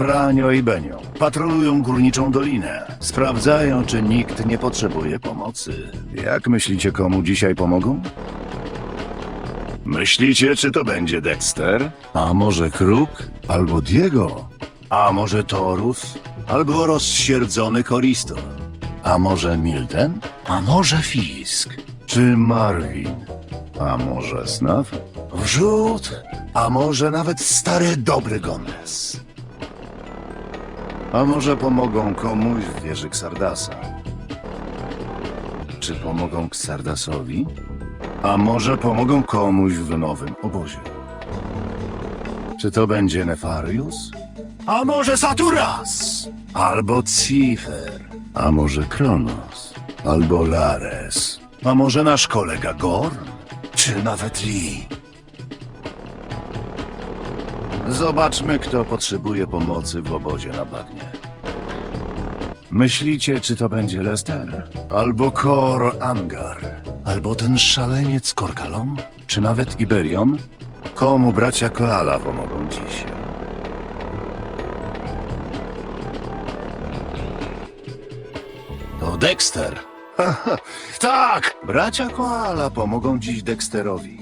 Franio i Benio patrolują górniczą dolinę. Sprawdzają, czy nikt nie potrzebuje pomocy. Jak myślicie, komu dzisiaj pomogą? Myślicie, czy to będzie Dexter? A może Kruk? Albo Diego? A może Torus? Albo rozsierdzony Koristo? A może Milten? A może Fisk? Czy Marvin? A może Snaf? Wrzut? A może nawet stary dobry Gomez? A może pomogą komuś w wieży Xardasa? Czy pomogą Xardasowi? A może pomogą komuś w nowym obozie? Czy to będzie Nefarius? A może Saturas? Albo Cifer? A może Kronos? Albo Lares? A może nasz kolega Gorn? Czy nawet Lee? Zobaczmy, kto potrzebuje pomocy w obozie na bagnie. Myślicie, czy to będzie Lester? Albo Kor Angar? Albo ten szaleniec Korkalon? Czy nawet Iberion? Komu bracia Koala pomogą dziś? To Dexter. tak! Bracia Koala pomogą dziś Dexterowi.